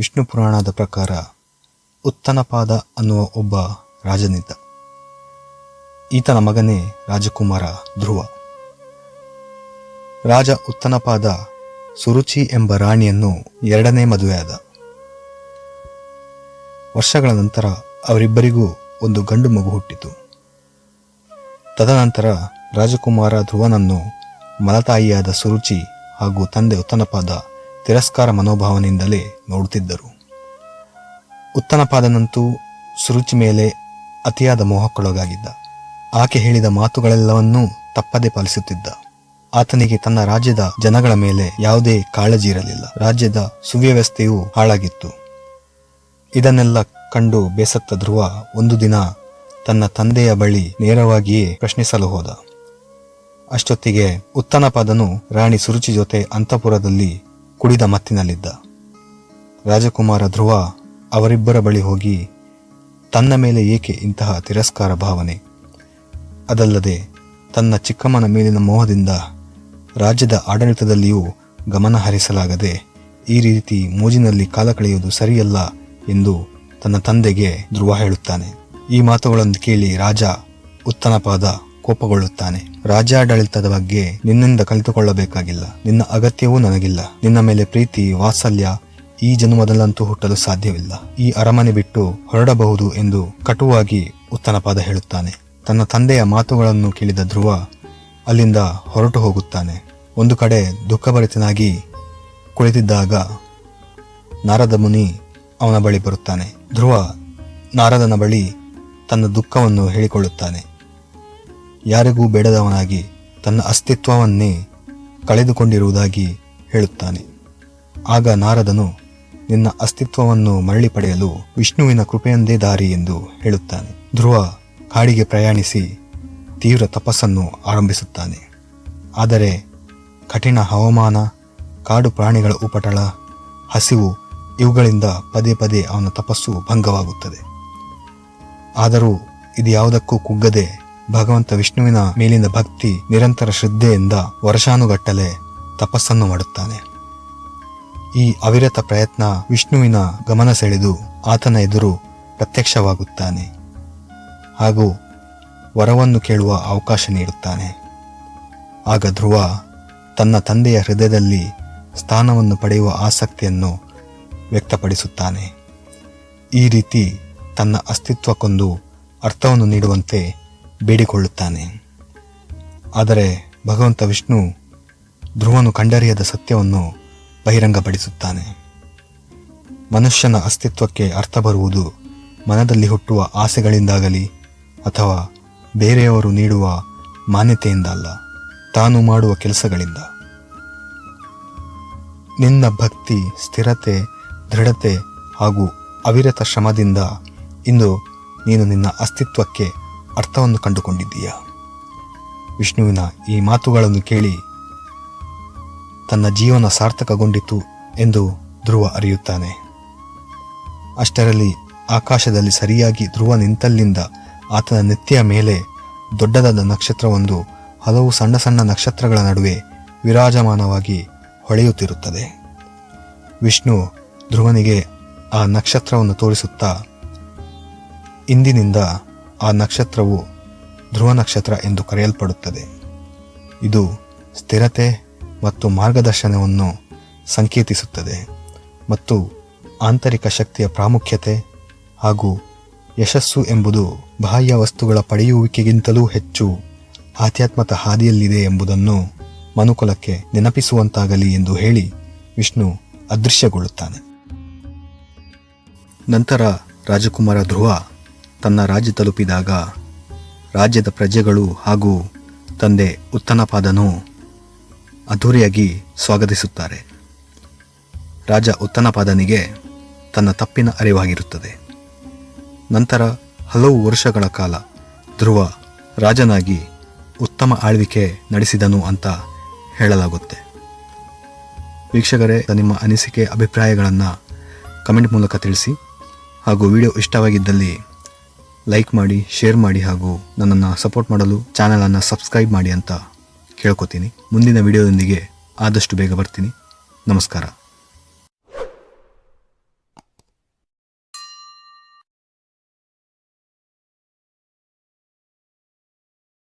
ವಿಷ್ಣು ಪುರಾಣದ ಪ್ರಕಾರ ಉತ್ತನಪಾದ ಅನ್ನುವ ಒಬ್ಬ ರಾಜನಿದ್ದ. ಈತನ ಮಗನೇ ರಾಜಕುಮಾರ ಧ್ರುವ. ರಾಜ ಉತ್ತನಪಾದ ಸುರುಚಿ ಎಂಬ ರಾಣಿಯನ್ನು ಎರಡನೇ ಮದುವೆಯಾದ. ವರ್ಷಗಳ ನಂತರ ಅವರಿಬ್ಬರಿಗೂ ಒಂದು ಗಂಡು ಮಗು ಹುಟ್ಟಿತು. ತದನಂತರ ರಾಜಕುಮಾರ ಧ್ರುವನನ್ನು ಮಲತಾಯಿಯಾದ ಸುರುಚಿ ಹಾಗೂ ತಂದೆ ಉತ್ತನಪಾದ ತಿರಸ್ಕಾರ ಮನೋಭಾವನೆಯಿಂದಲೇ ನೋಡುತ್ತಿದ್ದರು. ಉತ್ತನಪಾದನಂತೂ ಸುರುಚಿ ಮೇಲೆ ಅತಿಯಾದ ಮೋಹಕ್ಕೊಳಗಾಗಿದ್ದ. ಆಕೆ ಹೇಳಿದ ಮಾತುಗಳೆಲ್ಲವನ್ನೂ ತಪ್ಪದೆ ಪಾಲಿಸುತ್ತಿದ್ದ. ಆತನಿಗೆ ತನ್ನ ರಾಜ್ಯದ ಜನಗಳ ಮೇಲೆ ಯಾವುದೇ ಕಾಳಜಿ ಇರಲಿಲ್ಲ. ರಾಜ್ಯದ ಸುವ್ಯವಸ್ಥೆಯು ಹಾಳಾಗಿತ್ತು. ಇದನ್ನೆಲ್ಲ ಕಂಡು ಬೇಸತ್ತ ಧ್ರುವ ಒಂದು ದಿನ ತನ್ನ ತಂದೆಯ ಬಳಿ ನೇರವಾಗಿಯೇ ಪ್ರಶ್ನಿಸಲು ಹೋದ. ಅಷ್ಟೊತ್ತಿಗೆ ಉತ್ತನಪಾದನು ರಾಣಿ ಸುರುಚಿ ಜೊತೆ ಅಂತಃಪುರದಲ್ಲಿ ಕುಡಿದ ಮತ್ತಿನಲ್ಲಿದ್ದ. ರಾಜಕುಮಾರ ಧ್ರುವ ಅವರಿಬ್ಬರ ಬಳಿ ಹೋಗಿ ತನ್ನ ಮೇಲೆ ಏಕೆ ಇಂತಹ ತಿರಸ್ಕಾರ ಭಾವನೆ? ಅದಲ್ಲದೆ ತನ್ನ ಚಿಕ್ಕಮ್ಮನ ಮೇಲಿನ ಮೋಹದಿಂದ ರಾಜ್ಯದ ಆಡಳಿತದಲ್ಲಿಯೂ ಗಮನ ಹರಿಸಲಾಗದೆ ಈ ರೀತಿ ಮೋಜಿನಲ್ಲಿ ಕಾಲ ಕಳೆಯುವುದು ಸರಿಯಲ್ಲ ಎಂದು ತನ್ನ ತಂದೆಗೆ ಧ್ರುವ ಹೇಳುತ್ತಾನೆ. ಈ ಮಾತುಗಳನ್ನು ಕೇಳಿ ರಾಜ ಉತ್ತನಪಾದ ಕೋಪಗೊಳ್ಳುತ್ತಾನೆ. ರಾಜ್ಯಾಡಳಿತದ ಬಗ್ಗೆ ನಿನ್ನಿಂದ ಕಲಿತುಕೊಳ್ಳಬೇಕಾಗಿಲ್ಲ. ನಿನ್ನ ಅಗತ್ಯವೂ ನನಗಿಲ್ಲ. ನಿನ್ನ ಮೇಲೆ ಪ್ರೀತಿ, ವಾತ್ಸಲ್ಯ ಈ ಜನ್ಮದಲ್ಲಂತೂ ಹುಟ್ಟಲು ಸಾಧ್ಯವಿಲ್ಲ. ಈ ಅರಮನೆ ಬಿಟ್ಟು ಹೊರಡಬಹುದು ಎಂದು ಕಟುವಾಗಿ ಉತ್ತನಪಾದ ಹೇಳುತ್ತಾನೆ. ತನ್ನ ತಂದೆಯ ಮಾತುಗಳನ್ನು ಕೇಳಿದ ಧ್ರುವ ಅಲ್ಲಿಂದ ಹೊರಟು ಹೋಗುತ್ತಾನೆ. ಒಂದು ಕಡೆ ದುಃಖಭರಿತನಾಗಿ ಕುಳಿತಿದ್ದಾಗ ನಾರದ ಮುನಿ ಅವನ ಬಳಿ ಬರುತ್ತಾನೆ. ಧ್ರುವ ನಾರದನ ಬಳಿ ತನ್ನ ದುಃಖವನ್ನು ಹೇಳಿಕೊಳ್ಳುತ್ತಾನೆ. ಯಾರಿಗೂ ಬೇಡದವನಾಗಿ ತನ್ನ ಅಸ್ತಿತ್ವವನ್ನೇ ಕಳೆದುಕೊಂಡಿರುವುದಾಗಿ ಹೇಳುತ್ತಾನೆ. ಆಗ ನಾರದನು, ನಿನ್ನ ಅಸ್ತಿತ್ವವನ್ನು ಮರಳಿ ಪಡೆಯಲು ವಿಷ್ಣುವಿನ ಕೃಪೆಯೊಂದೇ ದಾರಿ ಎಂದು ಹೇಳುತ್ತಾನೆ. ಧ್ರುವ ಕಾಡಿಗೆ ಪ್ರಯಾಣಿಸಿ ತೀವ್ರ ತಪಸ್ಸನ್ನು ಆರಂಭಿಸುತ್ತಾನೆ. ಆದರೆ ಕಠಿಣ ಹವಾಮಾನ, ಕಾಡು ಪ್ರಾಣಿಗಳ ಉಪಟಳ, ಹಸಿವು ಇವುಗಳಿಂದ ಪದೇ ಪದೇ ಅವನ ತಪಸ್ಸು ಭಂಗವಾಗುತ್ತದೆ. ಆದರೂ ಇದು ಯಾವುದಕ್ಕೂ ಕುಗ್ಗದೆ ಭಗವಂತ ವಿಷ್ಣುವಿನ ಮೇಲಿನ ಭಕ್ತಿ ನಿರಂತರ ಶ್ರದ್ಧೆಯಿಂದ ವರ್ಷಾನುಗಟ್ಟಲೆ ತಪಸ್ಸನ್ನು ಮಾಡುತ್ತಾನೆ. ಈ ಅವಿರತ ಪ್ರಯತ್ನ ವಿಷ್ಣುವಿನ ಗಮನ ಸೆಳೆದು ಆತನ ಎದುರು ಪ್ರತ್ಯಕ್ಷವಾಗುತ್ತಾನೆ ಹಾಗೂ ವರವನ್ನು ಕೇಳುವ ಅವಕಾಶ ನೀಡುತ್ತಾನೆ. ಆಗ ಧ್ರುವ ತನ್ನ ತಂದೆಯ ಹೃದಯದಲ್ಲಿ ಸ್ಥಾನವನ್ನು ಪಡೆಯುವ ಆಸಕ್ತಿಯನ್ನು ವ್ಯಕ್ತಪಡಿಸುತ್ತಾನೆ. ಈ ರೀತಿ ತನ್ನ ಅಸ್ತಿತ್ವಕ್ಕೊಂದು ಅರ್ಥವನ್ನು ನೀಡುವಂತೆ ಬೇಡಿಕೊಳ್ಳುತ್ತಾನೆ. ಆದರೆ ಭಗವಂತ ವಿಷ್ಣು ಧ್ರುವನು ಕಂಡರಿಯದ ಸತ್ಯವನ್ನು ಬಹಿರಂಗಪಡಿಸುತ್ತಾನೆ. ಮನುಷ್ಯನ ಅಸ್ತಿತ್ವಕ್ಕೆ ಅರ್ಥ ಬರುವುದು ಮನದಲ್ಲಿ ಹುಟ್ಟುವ ಆಸೆಗಳಿಂದಾಗಲಿ ಅಥವಾ ಬೇರೆಯವರು ನೀಡುವ ಮಾನ್ಯತೆಯಿಂದ ಅಲ್ಲ ತಾನು ಮಾಡುವ ಕೆಲಸಗಳಿಂದ. ನಿನ್ನ ಭಕ್ತಿ, ಸ್ಥಿರತೆ, ದೃಢತೆ ಹಾಗೂ ಅವಿರತ ಶ್ರಮದಿಂದ ಇಂದು ನೀನು ನಿನ್ನ ಅಸ್ತಿತ್ವಕ್ಕೆ ಅರ್ಥವನ್ನು ಕಂಡುಕೊಂಡಿದ್ದೀಯ? ವಿಷ್ಣುವಿನ ಈ ಮಾತುಗಳನ್ನು ಕೇಳಿ ತನ್ನ ಜೀವನ ಸಾರ್ಥಕಗೊಂಡಿತು ಎಂದು ಧ್ರುವ ಅರಿಯುತ್ತಾನೆ. ಅಷ್ಟರಲ್ಲಿ ಆಕಾಶದಲ್ಲಿ ಸರಿಯಾಗಿ ಧ್ರುವ ನಿಂತಲ್ಲಿಂದ ಆತನ ನೆತ್ತಿಯ ಮೇಲೆ ದೊಡ್ಡದಾದ ನಕ್ಷತ್ರವೊಂದು ಹಲವು ಸಣ್ಣ ಸಣ್ಣ ನಕ್ಷತ್ರಗಳ ನಡುವೆ ವಿರಾಜಮಾನವಾಗಿ ಹೊಳೆಯುತ್ತಿರುತ್ತದೆ. ವಿಷ್ಣು ಧ್ರುವನಿಗೆ ಆ ನಕ್ಷತ್ರವನ್ನು ತೋರಿಸುತ್ತಾ, ಇಂದಿನಿಂದ ಆ ನಕ್ಷತ್ರವು ಧ್ರುವ ನಕ್ಷತ್ರ ಎಂದು ಕರೆಯಲ್ಪಡುತ್ತದೆ. ಇದು ಸ್ಥಿರತೆ ಮತ್ತು ಮಾರ್ಗದರ್ಶನವನ್ನು ಸಂಕೇತಿಸುತ್ತದೆ ಮತ್ತು ಆಂತರಿಕ ಶಕ್ತಿಯ ಪ್ರಾಮುಖ್ಯತೆ ಹಾಗೂ ಯಶಸ್ಸು ಎಂಬುದು ಬಾಹ್ಯ ವಸ್ತುಗಳ ಪಡೆಯುವಿಕೆಗಿಂತಲೂ ಹೆಚ್ಚು ಆಧ್ಯಾತ್ಮದ ಹಾದಿಯಲ್ಲಿದೆ ಎಂಬುದನ್ನು ಮನುಕುಲಕ್ಕೆ ನೆನಪಿಸುವಂತಾಗಲಿ ಎಂದು ಹೇಳಿ ವಿಷ್ಣು ಅದೃಶ್ಯಗೊಳ್ಳುತ್ತಾನೆ. ನಂತರ ರಾಜಕುಮಾರ ಧ್ರುವ ತನ್ನ ರಾಜ್ಯ ತಲುಪಿದಾಗ ರಾಜ್ಯದ ಪ್ರಜೆಗಳು ಹಾಗೂ ತಂದೆ ಉತ್ತನಪಾದನು ಅದ್ಧೂರಿಯಾಗಿ ಸ್ವಾಗತಿಸುತ್ತಾರೆ. ರಾಜ ಉತ್ತನಪಾದನಿಗೆ ತನ್ನ ತಪ್ಪಿನ ಅರಿವಾಗಿರುತ್ತದೆ. ನಂತರ ಹಲವು ವರ್ಷಗಳ ಕಾಲ ಧ್ರುವ ರಾಜನಾಗಿ ಉತ್ತಮ ಆಳ್ವಿಕೆ ನಡೆಸಿದನು ಅಂತ ಹೇಳಲಾಗುತ್ತೆ. ವೀಕ್ಷಕರೇ, ನಿಮ್ಮ ಅನಿಸಿಕೆ, ಅಭಿಪ್ರಾಯಗಳನ್ನು ಕಮೆಂಟ್ ಮೂಲಕ ತಿಳಿಸಿ ಹಾಗೂ ವಿಡಿಯೋ ಇಷ್ಟವಾಗಿದ್ದಲ್ಲಿ ಲೈಕ್ ಮಾಡಿ ಶೇರ್ ಮಾಡಿ ಹಾಗೂ ನನ್ನನ್ನು ಸಪೋರ್ಟ್ ಮಾಡಲು ಚಾನಲನ್ನು ಸಬ್ಸ್ಕ್ರೈಬ್ ಮಾಡಿ ಅಂತ ಕೇಳ್ಕೊತೀನಿ. ಮುಂದಿನ ವಿಡಿಯೋದೊಂದಿಗೆ ಆದಷ್ಟು ಬೇಗ ಬರ್ತೀನಿ. ನಮಸ್ಕಾರ.